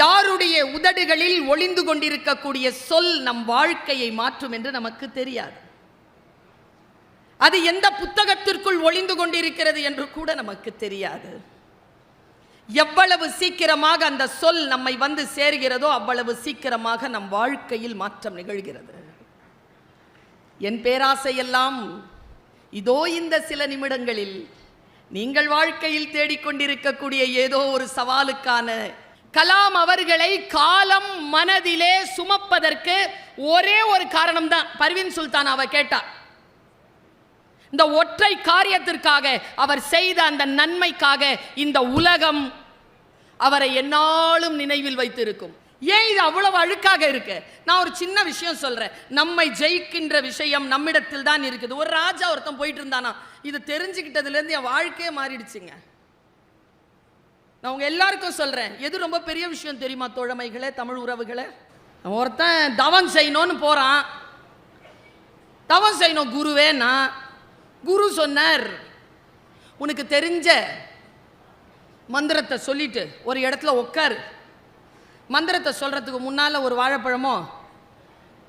யாருடைய உதடுகளில் ஒளிந்து கொண்டிருக்கக்கூடிய சொல் நம் வாழ்க்கையை மாற்றும் என்று நமக்கு தெரியாது. அது எந்த புத்தகத்திற்குள் ஒளிந்து கொண்டிருக்கிறது என்று கூட நமக்கு தெரியாது. எவ்வளவு சீக்கிரமாக அந்த சொல் நம்மை வந்து சேர்கிறதோ அவ்வளவு சீக்கிரமாக நம் வாழ்க்கையில் மாற்றம் நிகழ்கிறது. என் பேராசையெல்லாம் இதோ இந்த சில நிமிடங்களில் நீங்கள் வாழ்க்கையில் தேடிக்கொண்டிருக்கக்கூடிய ஏதோ ஒரு சவாலுக்கான கலாம் அவர்களை காலம் மனதிலே சுமப்பதற்கு ஒரே ஒரு காரணம் தான் பர்வின் சுல்தான் அவ கேட்டா. இந்த ஒற்றை காரியத்திற்காக அவர் செய்த அந்த நன்மைக்காக இந்த உலகம் அவரை என்னாலும் நினைவில் வைத்திருக்கும். ஏன் இது அவ்வளவு அழுக்காக இருக்கு? நான் ஒரு சின்ன விஷயம் சொல்றேன். நம்மை ஜெயிக்கின்ற விஷயம் நம்மிடத்தில் தான் இருக்குது. ஒரு ராஜா ஒருத்தன் போயிட்டு இருந்தானா? இது தெரிஞ்சுக்கிட்டதுலேருந்து என் வாழ்க்கையே மாறிடுச்சுங்க. நான் உங்கள் எல்லாருக்கும் சொல்கிறேன் எது ரொம்ப பெரிய விஷயம் தெரியுமா தோழமைகளே தமிழ் உறவுகளே? ஒருத்தன் தவம் செய்யணும்னு போகிறான் தவம் செய்யணும் குருவேனா குரு சொன்னார். உனக்கு தெரிஞ்ச மந்திரத்தை சொல்லிட்டு ஒரு இடத்துல உட்காரு மந்திரத்தை சொல்கிறதுக்கு முன்னால் ஒரு வாழைப்பழமோ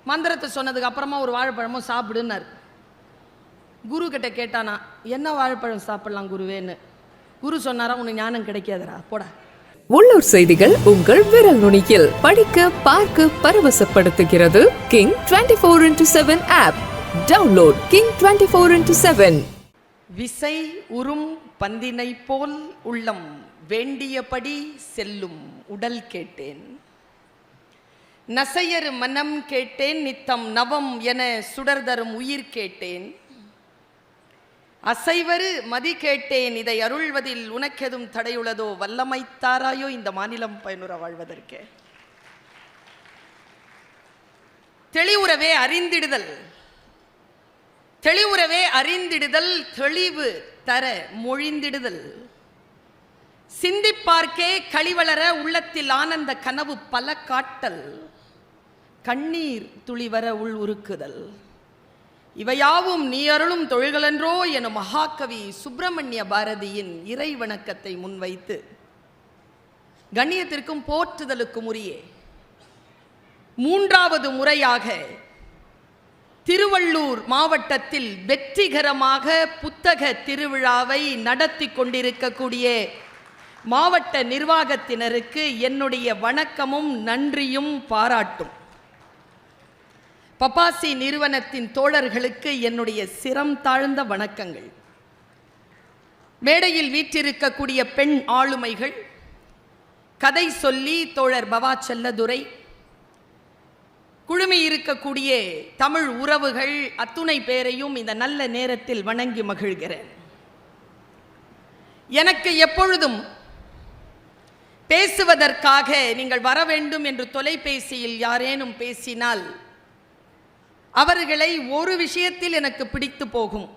மந்திரத்தை சொன்னதுக்கு அப்புறமா ஒரு வாழைப்பழமோ சாப்பிடுன்னார். குரு கிட்ட கேட்டானா என்ன வாழைப்பழம் சாப்பிடலாம் குருவேன்னு? குரு சொன்னாரா உனக்கு ஞானம் கிடைக்காதுடா போடா. உள்ளூர் செய்திகள் உங்கள் விரல் நுனியில். படிக்க பார்க்க பரவசப்படுத்துகிறது King twenty four into seven app download King twenty four into seven விசை உறும் பந்தினை போல் உள்ளம் வேண்டியபடி செல்லும் உடல் கேட்டேன். நசையர் மனம் கேட்டேன் நித்தம் நவம் என சுடர்தரும் உயிர் கேட்டேன். அசைவரு மதி கேட்டேன் இதை அருள்வதில் உனக்கெதும் தடையுள்ளதோ வல்லமைத்தாராயோ இந்த மாநிலம் பயனுற வாழ்வதற்கே. தெளிவுறவே அறிந்திடுதல். தெளிவுறவே அறிந்திடுதல் தெளிவு தர மொழிந்திடுதல். சிந்திப்பார்க்கே கழிவளர உள்ளத்தில் ஆனந்த கனவு பல காட்டல். கண்ணீர் துளிவர உள் உருக்குதல். இவையாவும் நீ அருளும் தொழில்களன்றோ எனும் மகாகவி சுப்பிரமணிய பாரதியின் இறை வணக்கத்தை முன்வைத்து கண்ணியத்திற்கும் போற்றுதலுக்கும் உரிய மூன்றாவது முறையாக திருவள்ளூர் மாவட்டத்தில் வெற்றிகரமாக புத்தக திருவிழாவை நடத்தி கொண்டிருக்கக்கூடிய மாவட்ட நிர்வாகத்தினருக்கு என்னுடைய வணக்கமும் நன்றியும் பாராட்டும். பப்பாசி நிறுவனத்தின் தோழர்களுக்கு என்னுடைய சிரம் தாழ்ந்த வணக்கங்கள். மேடையில் வீற்றிருக்கக்கூடிய பெண் ஆளுமைகள் கதை சொல்லி தோழர் பவா செல்லதுரை குழுமி இருக்கக்கூடிய தமிழ் உறவுகள் அத்துணை பேரையும் இந்த நல்ல நேரத்தில் வணங்கி மகிழ்கிறேன். எனக்கு எப்பொழுதும் பேசுவதற்காக நீங்கள் வர வேண்டும் என்று தொலைபேசியில் யாரேனும் பேசினால் அவர்களை ஒரு விஷயத்தில் எனக்கு பிடித்து போகும்.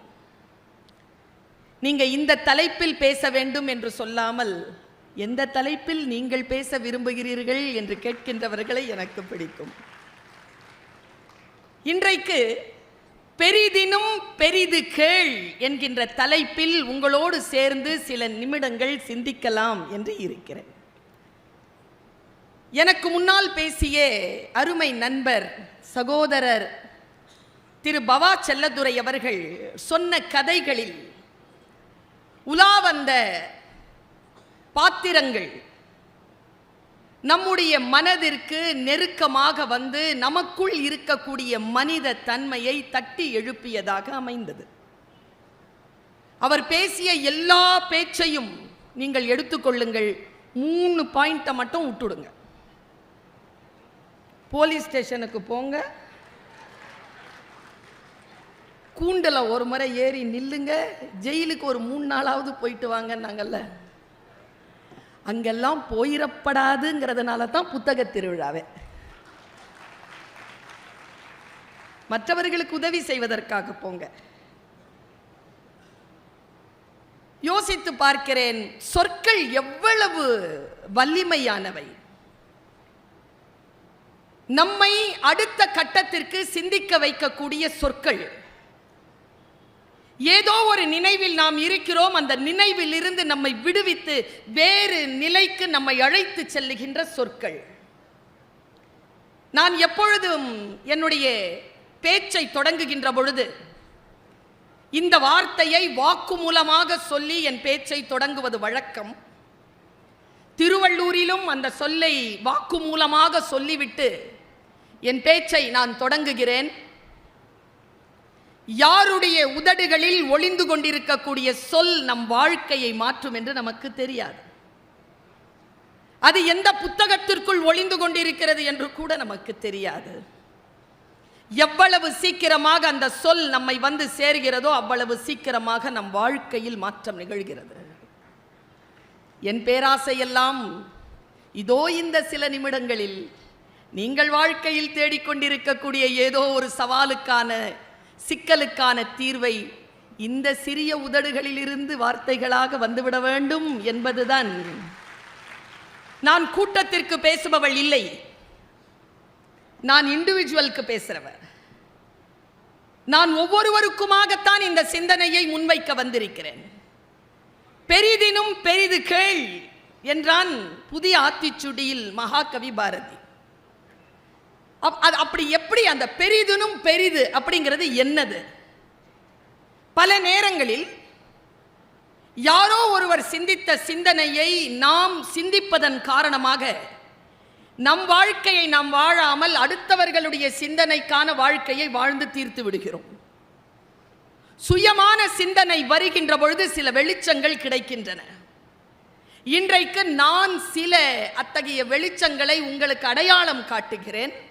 நீங்கள் இந்த தலைப்பில் பேச வேண்டும் என்று சொல்லாமல் எந்த தலைப்பில் நீங்கள் பேச விரும்புகிறீர்கள் என்று கேட்கின்றவர்களை எனக்கு பிடிக்கும். இன்றைக்கு பெரிதினும் பெரிது கேள் என்கின்ற தலைப்பில் உங்களோடு சேர்ந்து சில நிமிடங்கள் சிந்திக்கலாம் என்று இருக்கிறேன். எனக்கு முன்னால் பேசிய அருமை நண்பர் சகோதரர் திரு பவா செல்லதுரை அவர்கள் சொன்ன கதைகளில் உலா வந்த பாத்திரங்கள் நம்முடைய மனதிற்கு நெருக்கமாக வந்து நமக்குள் இருக்கக்கூடிய மனித தன்மையை தட்டி எழுப்பியதாக அமைந்தது. அவர் பேசிய எல்லா பேச்சையும் நீங்கள் எடுத்துக்கொள்ளுங்கள் மூணு பாயிண்ட்டை மட்டும் விட்டுடுங்க. போலீஸ் ஸ்டேஷனுக்கு போங்க. கூண்டில் ஒரு முறை ஏறி நில்லுங்க. ஜெயிலுக்கு ஒரு மூணு நாளாவது போயிட்டு வாங்கன்னாங்கல்ல. அங்கெல்லாம் போயிடப்படாதுங்கிறதுனால தான் புத்தக திருவிழாவே. மற்றவர்களுக்கு உதவி செய்வதற்காக போங்க. யோசித்து பார்க்கிறேன் சொற்கள் எவ்வளவு வலிமையானவை. நம்மை அடுத்த கட்டத்திற்கு சிந்திக்க வைக்கக்கூடிய சொற்கள். ஏதோ ஒரு நினைவில் நாம் இருக்கிறோம். அந்த நினைவில் இருந்து நம்மை விடுவித்து வேறு நிலைக்கு நம்மை அழைத்து செல்லுகின்ற சொற்கள். நான் எப்பொழுதும் என்னுடைய பேச்சை தொடங்குகின்ற பொழுது இந்த வார்த்தையை வாக்கு மூலமாக சொல்லி என் பேச்சை தொடங்குவது வழக்கம். திருவள்ளூரிலும் அந்த சொல்லை வாக்கு மூலமாக சொல்லிவிட்டு என் பேச்சை நான் தொடங்குகிறேன். யாருடைய உதடுகளில் ஒளிந்து கொண்டிருக்கக்கூடிய சொல் நம் வாழ்க்கையை மாற்றும் என்று நமக்கு தெரியாது. அது எந்த புத்தகத்திற்குள் ஒளிந்து கொண்டிருக்கிறது என்று கூட நமக்கு தெரியாது. எவ்வளவு சீக்கிரமாக அந்த சொல் நம்மை வந்து சேர்கிறதோ அவ்வளவு சீக்கிரமாக நம் வாழ்க்கையில் மாற்றம் நிகழ்கிறது. என் பேராசையெல்லாம் இதோ இந்த சில நிமிடங்களில் நீங்கள் வாழ்க்கையில் தேடிக்கொண்டிருக்கக்கூடிய ஏதோ ஒரு சவாலுக்கான சிக்கலுக்கான தீர்வை இந்த சிறிய உதடுகளிலிருந்து வார்த்தைகளாக வந்துவிட வேண்டும் என்பதுதான். நான் கூட்டத்திற்கு பேசுபவள் இல்லை. நான் இண்டிவிஜுவலுக்கு பேசுகிறவர் நான் ஒவ்வொருவருக்குமாகத்தான் இந்த சிந்தனையை முன்வைக்க வந்திருக்கிறேன். பெரிதினும் பெரிது கேள் என்றான் புதிய ஆத்திச்சுடியில் மகாகவி பாரதி. அது அப்படி எப்படி அந்த பெரிதுனும் பெரிது அப்படிங்கிறது என்னது? பல நேரங்களில் யாரோ ஒருவர் சிந்தித்த சிந்தனையை நாம் சிந்திப்பதன் காரணமாக நம் வாழ்க்கையை நாம் வாழாமல் அடுத்தவர்களுடைய சிந்தனைக்கான வாழ்க்கையை வாழ்ந்து தீர்த்து விடுகிறோம். சுயமான சிந்தனை வருகின்ற பொழுது சில வெளிச்சங்கள் கிடைக்கின்றன. இன்றைக்கு நான் சில அத்தகைய வெளிச்சங்களை உங்களுக்கு அடையாளம் காட்டுகிறேன்.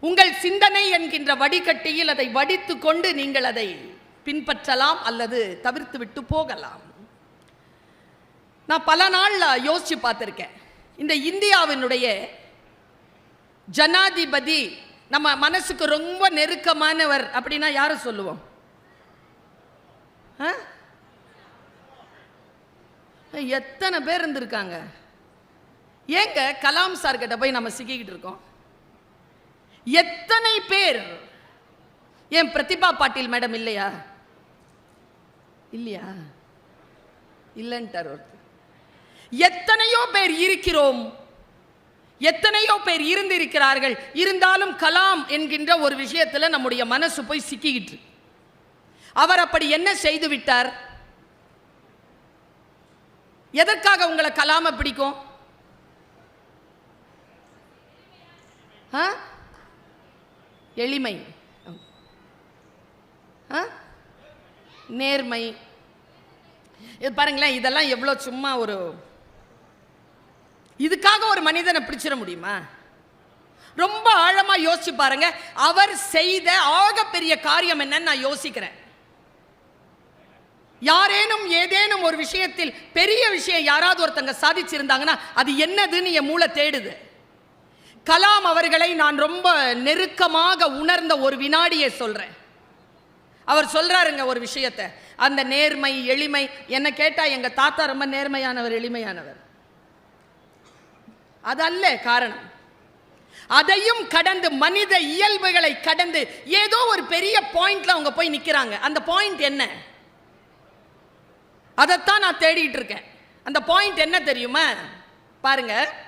உங்கள் சிந்தனை என்கின்ற வடிகட்டியில் அதை வடித்து கொண்டு நீங்கள் அதை பின்பற்றலாம் அல்லது தவிர்த்து விட்டு போகலாம். நான் பல நாள் யோசித்து பார்த்துருக்கேன். இந்த இந்தியாவினுடைய ஜனாதிபதி நம்ம மனசுக்கு ரொம்ப நெருக்கமானவர் அப்படின்னா யாரை சொல்லுவோம்? ஆ? எத்தனை பேர் இருந்திருக்காங்க? ஏங்க கலாம் சார்கிட்ட போய் நம்ம சிக்கிக்கிட்டு இருக்கோம். எத்தனை பேர்? ஏன் பிரதிபா பாட்டீல் மேடம் இல்லையா? இல்லையா? இல்லைன்ட்டார் ஒருத்தர். எத்தனையோ பேர் இருக்கிறோம். எத்தனையோ பேர் இருந்திருக்கிறார்கள். இருந்தாலும் கலாம் என்கின்ற ஒரு விஷயத்தில் நம்முடைய மனசு போய் சிக்கிக்கிட்டு அவர் அப்படி என்ன செய்து விட்டார்? எதற்காக உங்களை கலாம பிடிக்கும்? ஆ? எளிமை. ஆ? நேர்மை. இது பாருங்களேன் இதெல்லாம் எவ்வளோ சும்மா ஒரு இதுக்காக ஒரு மனிதனை பிடிச்சிட முடியுமா? ரொம்ப ஆழமாக யோசிச்சு பாருங்க. அவர் செய்த ஆகப்பெரிய காரியம் என்னன்னு நான் யோசிக்கிறேன். யாரேனும் ஏதேனும் ஒரு விஷயத்தில் பெரிய விஷயம் யாராவது ஒருத்தங்க சாதிச்சிருந்தாங்கன்னா அது என்னதுன்னு என் மூளை தேடுது. கலாம் அவர்களை நான் ரொம்ப நெருக்கமாக உணர்ந்த ஒரு வினாடியை சொல்கிறேன் அவர் சொல்கிறாருங்க ஒரு விஷயத்தை. அந்த நேர்மை எளிமை என்னை கேட்டால் எங்கள் தாத்தா ரொம்ப நேர்மையானவர் எளிமையானவர். அதல்ல காரணம். அதையும் கடந்து மனித இயல்புகளை கடந்து ஏதோ ஒரு பெரிய பாயிண்ட்ல அவங்க போய் நிற்கிறாங்க அந்த பாயிண்ட் என்ன? அதைத்தான் நான் தேடிட்டு இருக்கேன். அந்த பாயிண்ட் என்ன தெரியுமா? பாருங்க.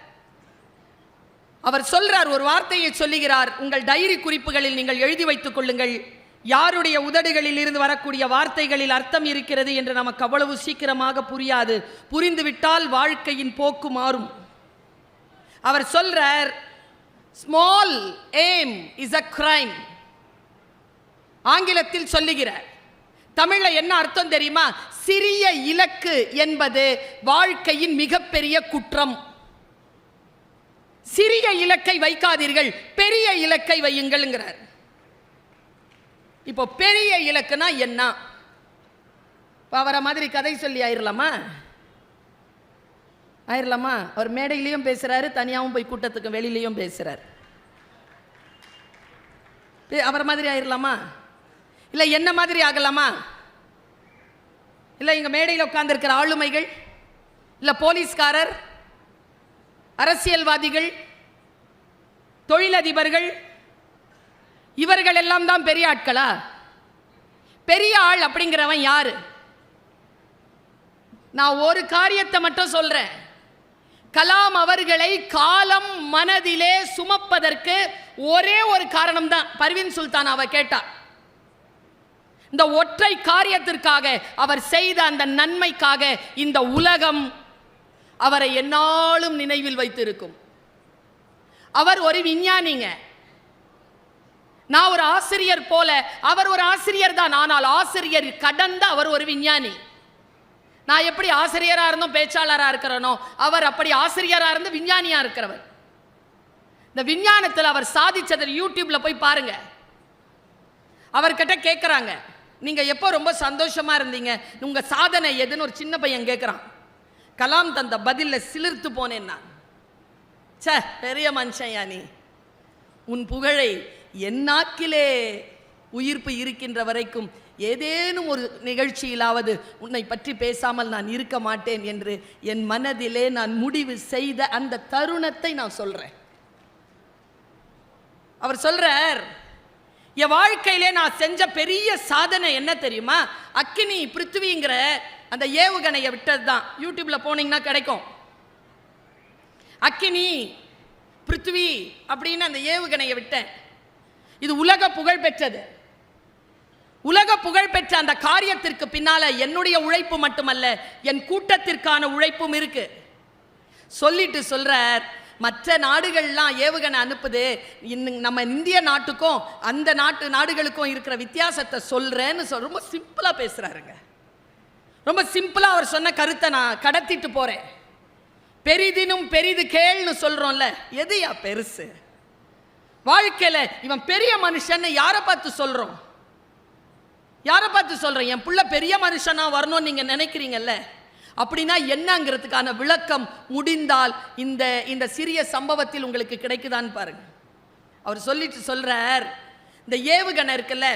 அவர் சொல்றார் ஒரு வார்த்தையை சொல்லுகிறார். உங்கள் டைரி குறிப்புகளில் நீங்கள் எழுதி வைத்துக் கொள்ளுங்கள். யாருடைய உதடுகளில் இருந்து வரக்கூடிய வார்த்தைகளில் அர்த்தம் இருக்கிறது என்று நமக்கு அவ்வளவு சீக்கிரமாக புரியாது. புரிந்துவிட்டால் வாழ்க்கையின் போக்கு மாறும். அவர் சொல்றார் small aim is a crime ஆங்கிலத்தில் சொல்லுகிறார் தமிழ்ல என்ன அர்த்தம் தெரியுமா? சிறிய இலக்கு என்பது வாழ்க்கையின் மிகப்பெரிய குற்றம். சிறிய இலக்கை வைக்காதீர்கள் பெரிய இலக்கை வையுங்கள்ங்கிறார். இப்போ பெரிய இலக்குனா என்ன? இப்போ அவரை மாதிரி கதை சொல்லி ஆயிரலாமா? ஆயிரலாமா? அவர் மேடையிலையும் பேசுறாரு தனியாகவும் போய் கூட்டத்துக்கு வெளியிலையும் பேசுறாரு. அவரை மாதிரி ஆயிரலாமா? இல்லை என்ன மாதிரி ஆகலாமா? இல்லை இங்கே மேடையில் உட்காந்துருக்கிற ஆளுமைகள்? இல்லை போலீஸ்காரர்? அரசியல்வாதிகள் தொழிலதிபர்கள் இவர்கள் எல்லாம் தான் பெரிய ஆட்களா? பெரிய ஆள் அப்படிங்கிறவன் யாரு? நான் ஒரு காரியத்தை மட்டும் சொல்றேன். கலாம் அவர்களை காலம் மனதிலே சுமப்பதற்கு ஒரே ஒரு காரணம் தான் பர்வீன் சுல்தான் அவ கேட்டார் இந்த ஒற்றை காரியத்திற்காக அவர் செய்த அந்த நன்மைக்காக இந்த உலகம் அவரை என்னாலும் நினைவில் வைத்திருக்கும். அவர் ஒரு விஞ்ஞானிங்க. நான் ஒரு ஆசிரியர் போல அவர் ஒரு ஆசிரியர் தான். ஆனால் ஆசிரியர் கடந்த அவர் ஒரு விஞ்ஞானி. நான் எப்படி ஆசிரியராக இருந்தோம் பேச்சாளராக இருக்கிறனோ அவர் அப்படி ஆசிரியராக இருந்து விஞ்ஞானியாக இருக்கிறவர். இந்த விஞ்ஞானத்தில் அவர் சாதிச்சதை யூடியூப்ல போய் பாருங்க. அவர்கிட்ட கேட்குறாங்க நீங்கள் எப்போ ரொம்ப சந்தோஷமாக இருந்தீங்க? உங்கள் சாதனை எதுன்னு ஒரு சின்ன பையன் கேட்குறான் கலாம் தந்த பதில்ல சிலிர்த்து போனேன் நான். ச்சே பெரிய மனுஷன் நீ. உன் புகழை என்னாக்கிலே உயிர்ப்பு இருக்கின்ற வரைக்கும் ஏதேனும் ஒரு நிகழ்ச்சியிலாவது உன்னை பற்றி பேசாமல் நான் இருக்க மாட்டேன் என்று என் மனதிலே நான் முடிவு செய்த அந்த தருணத்தை நான் சொல்றேன். அவர் சொல்றார் என் வாழ்க்கையிலே நான் செஞ்ச பெரிய சாதனை என்ன தெரியுமா? அக்கினி பிருத்திவிங்கிற அந்த ஏவுகணையை விட்டது தான் யூடியூப்ல போனீங்கன்னா கிடைக்கும். அக்கினி பிருத்வி அப்படின்னு அந்த ஏவுகணையை விட்டேன். இது உலக புகழ் பெற்றது. உலக புகழ் பெற்ற அந்த காரியத்திற்கு பின்னால என்னுடைய உழைப்பு மட்டுமல்ல என் கூட்டத்திற்கான உழைப்பும் இருக்கு. சொல்லிட்டு சொல்றார் மற்ற நாடுகள்லாம் ஏவுகணை அனுப்புது. நம்ம இந்திய நாட்டுக்கும் அந்த நாட்டு நாடுகளுக்கும் இருக்கிற வித்தியாசத்தை சொல்றேன்னு சொல் ரொம்ப சிம்பிளாக பேசுறாருங்க. ரொம்ப சிம்பிளாக அவர் சொன்ன கருத்தை நான் கடத்திட்டு போகிறேன் பெரிதினும் பெரிது கேள்னு சொல்கிறோம்ல எதுயா பெருசு? வாழ்க்கையில் இவன் பெரிய மனுஷன்னு யாரை பார்த்து சொல்கிறோம் யாரை பார்த்து சொல்கிறேன் என் பிள்ளை பெரிய மனுஷனா வரணும்னு நீங்கள் நினைக்கிறீங்கல்ல? அப்படின்னா என்னங்கிறதுக்கான விளக்கம் முடிந்தால் இந்த இந்த சிறிய சம்பவத்தில் உங்களுக்கு கிடைக்குதான்னு பாருங்க. அவர் சொல்லிட்டு சொல்கிறார் இந்த ஏவுகணை இருக்குல்ல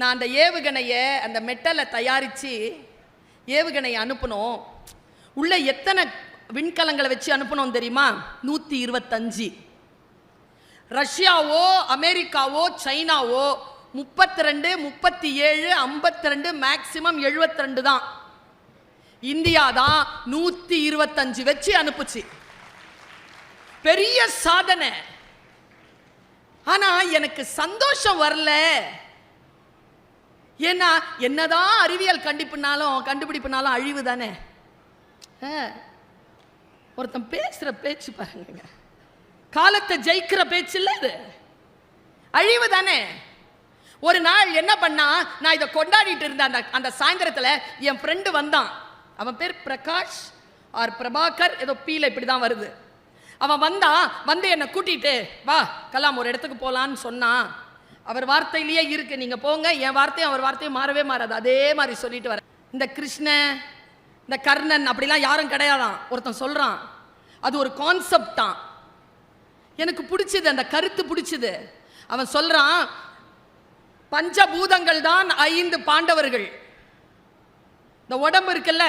நான் அந்த ஏவுகணையை அந்த மெட்டலை தயாரித்து ஏவுகணையை அனுப்பணும் உள்ளே எத்தனை விண்கலங்களை வச்சு அனுப்பணும் தெரியுமா? நூற்றி இருபத்தஞ்சு. ரஷ்யாவோ அமெரிக்காவோ சைனாவோ முப்பத்தி ரெண்டு முப்பத்தி ஏழு ஐம்பத்தி ரெண்டு மேக்சிமம் எழுபத்தி ரெண்டு தான். இந்தியா தான் நூற்றி இருபத்தஞ்சு வச்சு அனுப்புச்சு. பெரிய சாதனை. ஆனால் எனக்கு சந்தோஷம் வரல. ஏன்னா என்னதான் அறிவியல் கண்டிப்புனாலும் கண்டுபிடிப்புனாலும் அழிவு தானே ஆ. ஒருத்தன் பேசுற பேச்சு பாருங்க. காலத்தை ஜெயிக்கிற பேச்சு இல்ல இது. அழிவு தானே ஒரு நாள் என்ன பண்ணா நான் இதை கொண்டாடிட்டு இருந்த அந்த அந்த சாயந்தரத்துல என் ஃப்ரெண்டு வந்தான். அவன் பேர் பிரகாஷ் ஆர் பிரபாகர் ஏதோ பீல இப்படி தான் வருது. அவன் வந்தான் வந்து என்னை கூட்டிட்டு வா கலாம் ஒரு இடத்துக்கு போலான்னு சொன்னான். அவர் வார்த்தையிலேயே இருக்கு. நீங்க போங்க. என் வார்த்தையும் அவர் வார்த்தையும் மாறவே மாறாது. அதே மாதிரி சொல்லிட்டு வர. இந்த கிருஷ்ண இந்த கர்ணன் அப்படிலாம் யாரும் கிடையாதான். ஒருத்தன் சொல்றான். அது ஒரு கான்செப்ட் தான். எனக்கு பிடிச்சது அந்த கருத்து பிடிச்சது. அவன் சொல்றான் பஞ்சபூதங்கள் தான் ஐந்து பாண்டவர்கள். இந்த உடம்பு இருக்குல்ல?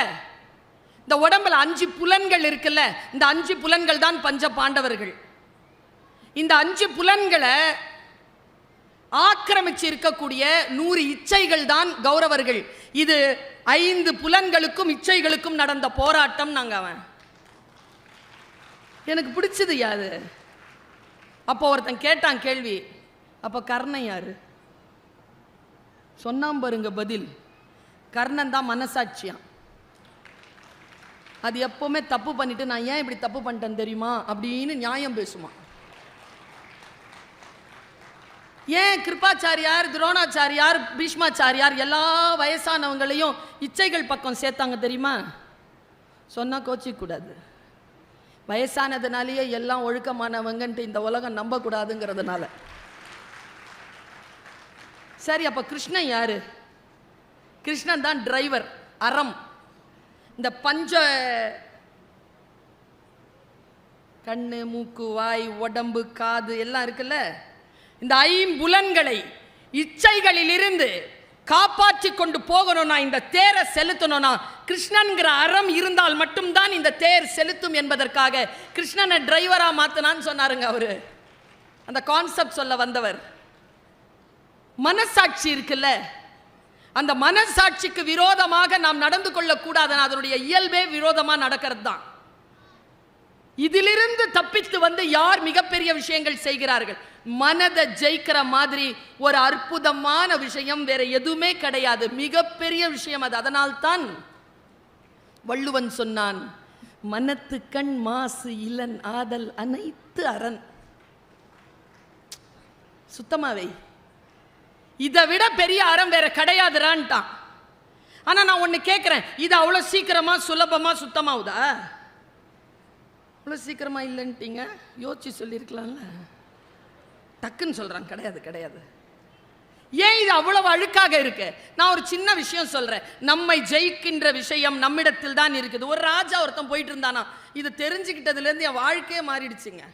இந்த உடம்புல அஞ்சு புலன்கள் இருக்குல்ல? இந்த அஞ்சு புலன்கள் தான் பஞ்ச பாண்டவர்கள். இந்த அஞ்சு புலன்களை ஆக்கிரமிச்சு இருக்கக்கூடிய நூறு இச்சைகள் தான் கௌரவர்கள். இது ஐந்து புலன்களுக்கும் இச்சைகளுக்கும் நடந்த போராட்டம் நாங்க அவன். எனக்கு பிடிச்சது யாது அப்போ ஒருத்தன் கேட்டான் கேள்வி அப்போ கர்ணன் யாரு? சொன்னாம் பாருங்க பதில் கர்ணன் தான் மனசாட்சியான் அது எப்பவுமே தப்பு பண்ணிட்டு நான் ஏன் இப்படி தப்பு பண்ணிட்டேன் தெரியுமா? அப்படின்னு நியாயம் பேசுமா ஏன் கிருபாச்சாரியார் துரோணாச்சாரியார் பீஷ்மாச்சாரியார் எல்லா வயசானவங்களையும் இச்சைகள் பக்கம் சேர்த்தாங்க தெரியுமா? சொன்னால் கோச்சிக்க கூடாது வயசானதுனாலேயே எல்லாம் ஒழுக்கமானவங்கன்ட்டு இந்த உலகம் நம்பக்கூடாதுங்கிறதுனால. சரி அப்போ கிருஷ்ணன் யார்? கிருஷ்ணன் தான் டிரைவர் அறம். இந்த பஞ்ச கண்ணு மூக்கு வாய் உடம்பு காது எல்லாம் இருக்குல்ல? இந்த ஐம்புலன்களை இச்சைகளிலிருந்து காப்பாற்றி கொண்டு போகணும்னா இந்த தேரை செலுத்தணும்னா கிருஷ்ணன்கிற அறம் இருந்தால் மட்டும்தான் இந்த தேர் செலுத்தும் என்பதற்காக கிருஷ்ணனை டிரைவராக மாற்றினான்னு சொன்னாருங்க அவர். அந்த கான்செப்ட் சொல்ல வந்தவர். மனசாட்சி இருக்குல்ல? அந்த மனசாட்சிக்கு விரோதமாக நாம் நடந்து கொள்ளக்கூடாது அதனுடைய இயல்பே விரோதமாக நடக்கிறது தான் இதிலிருந்து தப்பித்து வந்து யார் மிகப்பெரிய விஷயங்கள் செய்கிறார்கள்? மனதை ஜெயிக்கிற மாதிரி ஒரு அற்புதமான விஷயம் வேற எதுவுமே கிடையாது. மிகப்பெரிய விஷயம் அது. அதனால்தான் வள்ளுவன் சொன்னான் மனத்து கண் மாசு இளன் ஆதல் அனைத்து அரண். சுத்தமாவே இதை விட பெரிய அறம் வேற கிடையாதுரான்ட்டான். ஆனா நான் ஒன்னு கேட்கிறேன் இது அவ்வளவு சீக்கிரமா சுலபமா சுத்தமாவுதா இவ்வளோ சீக்கிரமா இல்லைன்ட்டீங்க. யோசிச்சு சொல்லியிருக்கலாம்ல. டக்குன்னு சொல்றான் கிடையாது கிடையாது. ஏன் இது அவ்வளவு அழுக்காக இருக்கு? நான் ஒரு சின்ன விஷயம் சொல்றேன். நம்மை ஜெயிக்கின்ற விஷயம் நம்மிடத்தில் தான் இருக்குது. ஒரு ராஜா ஒருத்தன் போயிட்டு இருந்தானா இது தெரிஞ்சுக்கிட்டதுலேருந்து என் வாழ்க்கையே மாறிடுச்சுங்க.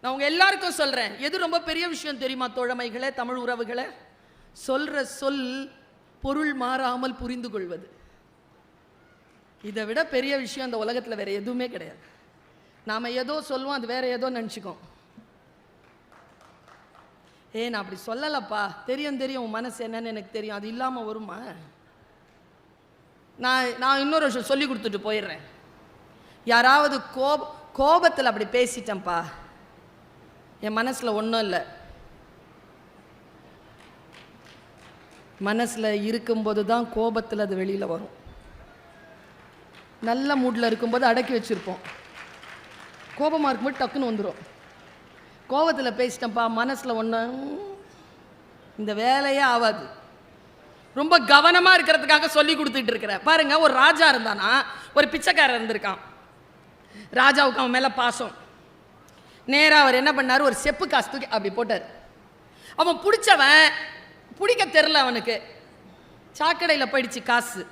நான் உங்க எல்லாருக்கும் சொல்றேன். எது ரொம்ப பெரிய விஷயம் தெரியுமா தோழமைகளே தமிழ் உறவுகளே? சொல்ற சொல் பொருள் மாறாமல் புரிந்து கொள்வது. இதை விட பெரிய விஷயம் அந்த உலகத்தில் வேறு எதுவுமே கிடையாது. நாம் ஏதோ சொல்லுவோம் அது வேறு ஏதோ நினச்சிக்கோம். ஏ நான் அப்படி சொல்லலப்பா. தெரியும் தெரியும். உன் மனசு என்னன்னு எனக்கு தெரியும். அது இல்லாமல் வருமா? நான் நான் இன்னொரு விஷயம் சொல்லி கொடுத்துட்டு போயிடுறேன். யாராவது கோப கோபத்தில் அப்படி பேசிட்டேன்ப்பா. என் மனசில் ஒன்றும் இல்லை. மனசில் இருக்கும்போது தான் கோபத்தில் அது வெளியில் வரும். நல்ல மூடில் இருக்கும்போது அடக்கி வச்சுருப்போம். கோபமாக இருக்கும்போது டக்குன்னு வந்துடும் கோபத்தில் பேசிட்டேன்ப்பா மனசில் ஒன்று இந்த வேலையே ஆகாது ரொம்ப கவனமாக இருக்கிறதுக்காக சொல்லி கொடுத்துட்டு இருக்கிறேன் பாருங்க ஒரு ராஜா இருந்தானா ஒரு பிச்சைக்காரர் இருந்திருக்கான். ராஜாவுக்கு அவன் மேலே பாசம். நேராக அவர் என்ன பண்ணார் ஒரு செப்பு காசு தூக்கி அப்படி போட்டார். அவன் பிடிச்சவன் பிடிக்க தெரில அவனுக்கு. சாக்கடையில் போயிடுச்சு காசு.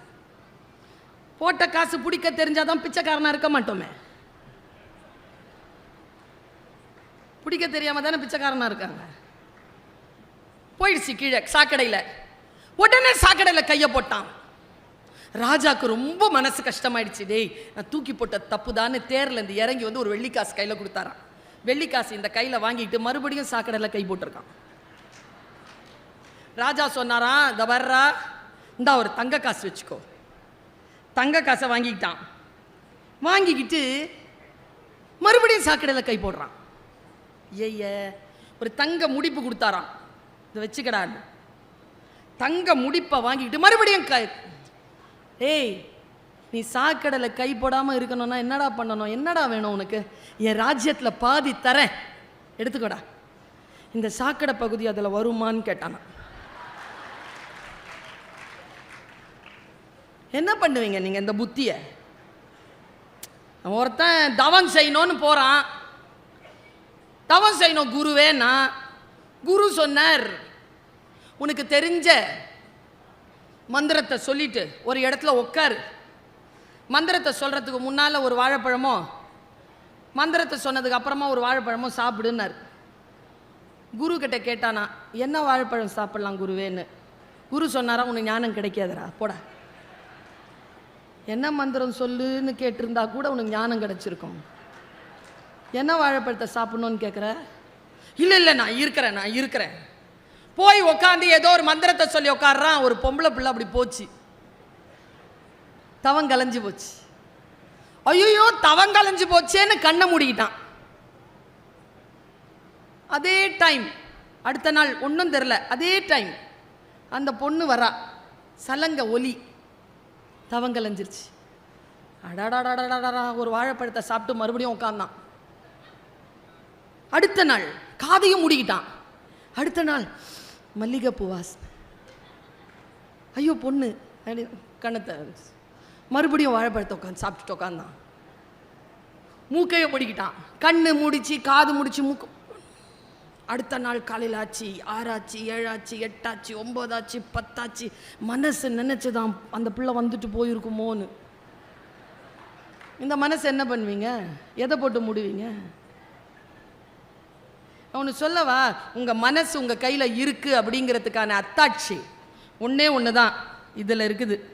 போட்ட காசு பிடிக்க தெரிஞ்சாதான் பிச்சைக்காரனா இருக்க மாட்டோமே. பிடிக்க தெரியாம தானே பிச்சைக்காரனா இருக்காங்க. போயிடுச்சு கீழே சாக்கடையில். உடனே சாக்கடையில் கையை போட்டான். ராஜாக்கு ரொம்ப மனசு கஷ்டமாயிடுச்சு. டேய் நான் தூக்கி போட்ட தப்புதான்னு தேர்ல இருந்து இறங்கி வந்து ஒரு வெள்ளிக்காசு கையில் கொடுத்தாரான் வெள்ளிக்காசு இந்த கையில் வாங்கிட்டு மறுபடியும் சாக்கடையில் கை போட்டிருக்கான். ராஜா சொன்னாராம் இந்த வர்றா இந்தா ஒரு தங்க காசு வச்சுக்கோ. தங்க காசை வாங்கிக்கிட்டான். வாங்கிக்கிட்டு மறுபடியும் சாக்கடையில் கை போடுறான். ஏய ஒரு தங்க முடிப்பு கொடுத்தாராம். இதை வச்சுக்கடான்னு தங்க முடிப்பை வாங்கிக்கிட்டு மறுபடியும் கை ஏய் நீ சாக்கடையில் கை போடாமல் இருக்கணும்னா என்னடா பண்ணணும்? என்னடா வேணும் உனக்கு? என் ராஜ்யத்தில் பாதி தரேன். எடுத்துக்கோடா. இந்த சாக்கடை பகுதி அதில் வருமான்னு கேட்டானா என்ன பண்ணுவீங்க நீங்கள் இந்த புத்தியை? ஒருத்தன் தவம் செய்யணும்னு போகிறான் தவம் செய்யணும் குருவேனா குரு சொன்னார் உனக்கு தெரிஞ்ச மந்திரத்தை சொல்லிட்டு ஒரு இடத்துல உட்காரு மந்திரத்தை சொல்கிறதுக்கு முன்னால் ஒரு வாழைப்பழமோ மந்திரத்தை சொன்னதுக்கு அப்புறமா ஒரு வாழைப்பழமோ சாப்பிடுன்னார். குரு கிட்ட கேட்டானா என்ன வாழைப்பழம் சாப்பிட்லாம் குருவேன்னு? குரு சொன்னாரா உனக்கு ஞானம் கிடைக்காதுடா போடா. என்ன மந்திரம் சொல்லுன்னு கேட்டிருந்தா கூட உனக்கு ஞானம் கிடச்சிருக்கும். என்ன வாழைப்பழத்தை சாப்பிட்ணுன்னு கேட்குற இல்லை இல்லை நான் இருக்கிறேன் நான் இருக்கிறேன். போய் உக்காந்து ஏதோ ஒரு மந்திரத்தை சொல்லி உட்காடுறான் ஒரு பொம்பளை பிள்ளை அப்படி போச்சு. தவம் கலைஞ்சு போச்சு. ஐயோ தவம் கலைஞ்சு போச்சேன்னு கண்ணை மூடிக்கிட்டான். அதே டைம் அடுத்த நாள் ஒன்றும் தெரில அதே டைம் அந்த பொண்ணு வரா சலங்க ஒலி. தவங்கலைஞ்சிருச்சு. அடாடாடாடாடா ஒரு வாழைப்பழத்தை சாப்பிட்டு மறுபடியும் உட்காந்தான் அடுத்த நாள் காதையும் மூடிக்கிட்டான். அடுத்த நாள் மல்லிகைப்பூ வாசனை. ஐயோ பொண்ணு அப்படி கண்ணத்தை மறுபடியும் வாழைப்பழத்தை உட்காந்து சாப்பிட்டுட்டு உட்காந்தான் மூக்கையை முடிக்கிட்டான். கண்ணு முடிச்சு காது முடிச்சு மூக்கு அடுத்த நாள் காலையில் ஆச்சு ஆறாச்சு ஏழாச்சு எட்டாச்சு ஒம்போதாச்சு பத்தாச்சு. மனசு நினைச்சுதான் அந்த பிள்ளை வந்துட்டு போயிருக்குமோன்னு. இந்த மனசு என்ன பண்ணுவீங்க? எதை போட்டு மூடுவீங்க? அவனு சொல்லவா? உங்கள் மனசு உங்கள் கையில் இருக்குது அப்படிங்கிறதுக்கான அத்தாட்சி. ஒன்றே ஒன்று தான் இதில் இருக்குது.